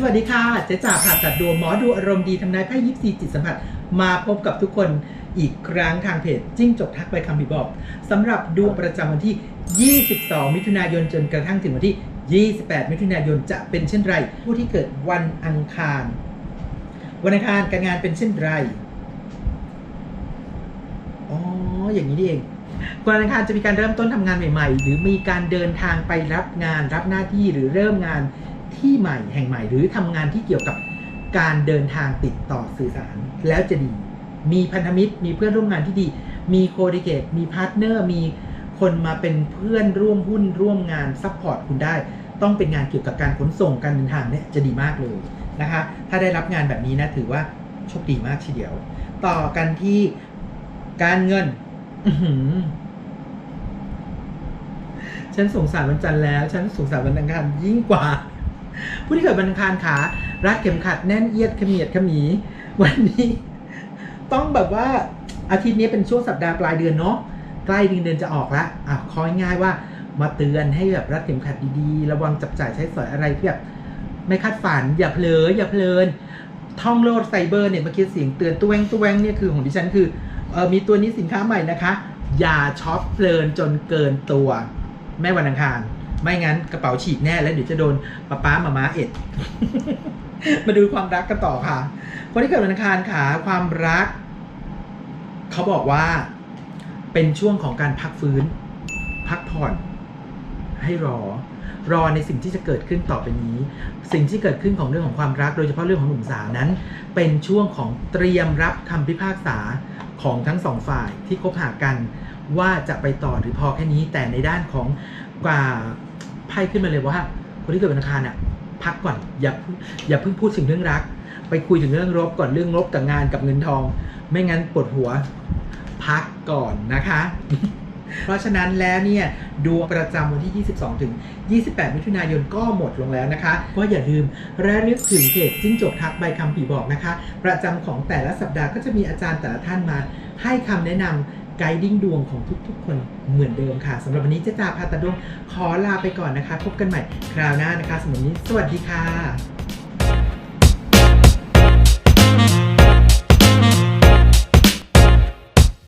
สวัสดีค่ะ เจ๊จ๋าผ่าตัดดวงหมอดูอารมณ์ดีทำนายไพ่ยิปซีจิตสัมผัส มาพบกับทุกคนอีกครั้งทางเพจจิ้งจกทักไปคำผีบอกสำหรับดวงประจำวันที่ 22 มิถุนายนจนกระทั่งถึงวันที่ 28 มิถุนายนจะเป็นเช่นไร ผู้ที่เกิดวันอังคาร วันอังคารการงานเป็นเช่นไรอ๋ออย่างนี้นี่เองวันอังคารจะมีการเริ่มต้นทำงานใหม่ ๆ หรือมีการเดินทางไปรับงานรับหน้าที่หรือเริ่มงาน ที่ใหม่แห่งใหม่หรือทำงานที่เกี่ยวกับการเดินทางติดต่อสื่อสารแล้วจะดี มีพันธมิตร มีเพื่อนร่วมงานที่ดี มีโคดิเกตมีพาร์ทเนอร์ มีคนมาเป็นเพื่อนร่วมหุ้นร่วมงานซัพพอร์ตคุณได้ ต้องเป็นงานเกี่ยวกับการขนส่งการเดินทางเนี่ยจะดีมากเลยนะคะ ถ้าได้รับงานแบบนี้นะถือว่าโชคดีมากทีเดียว ต่อกันที่การเงินฉันสงสารวันจันทร์แล้ว ฉันสงสารวันอังคารยิ่งกว่า ผู้ที่เกิดวันอังคารขารัดเข็มขัดแน่นเอียดขมียดขมี วันนี้ ต้องแบบว่าอาทิตย์นี้เป็นช่วงสัปดาห์ปลายเดือนเนาะใกล้เดือนจะออกแล้วอะของ่ายว่ามาเตือนให้แบบรัดเข็มขัดดีๆ ระวังจับจ่ายใช้สอยอะไรที่แบบไม่คาดฝันอย่าเพลออย่าเพลินท่องโลดไซเบอร์เนี่ยเมื่อกี้เสียงเตือนตัวแวงตัวแวงเนี่ยคือของดิฉันคือเออมีตัวนี้สินค้าใหม่นะคะ อย่าช็อปเพลินจนเกินตัว แม่วันอังคาร ไม่งั้นกระเป๋าฉีกแน่แล้วเดี๋ยวจะโดนป้าป้ามาม้าเอ็ด มาดูความรักกันต่อค่ะ คนที่เกิดวันอังคารค่ะความรัก เขาบอกว่า เป็นช่วงของการพักฟื้น พักผ่อน ให้รอ รอในสิ่งที่จะเกิดขึ้นต่อไปนี้ สิ่งที่เกิดขึ้นของเรื่องของความรัก โดยเฉพาะเรื่องของหนุ่มสาวนั้น เป็นช่วงของเตรียมรับคำพิพากษาของทั้งสองฝ่ายที่คบหากันว่าจะไปต่อหรือพอแค่นี้แต่ในด้านของกว่า พ่ขึ้นมาเลยว่า คนที่เกิดวันอังคารอะพักก่อนอย่าอย่าเพิ่งพูดถึงเรื่องรัก ไปคุยถึงเรื่องรบก่อนเรื่องรบกับงานกับเงินทอง ไม่งั้นปวดหัว พักก่อนนะคะ เพราะฉะนั้นแล้วเนี่ยดวงประจำวันที่ 22 ถึง 28 มิถุนายนก็หมดลงแล้วนะคะ ก็อย่าลืมระลึกถึงเพจจิ้งจกทักใบคำผีบอกนะคะ ประจำของแต่ละสัปดาห์ก็จะมีอาจารย์แต่ละท่านมา ให้คำแนะนำ ไกดิ้งดวงของทุกๆ คนเหมือนเดิมค่ะสำหรับวันนี้เจ๊จ่าพาตาดวงขอลาไปก่อนนะคะ พบกันใหม่คราวหน้านะคะสำหรับวันนี้สวัสดีค่ะ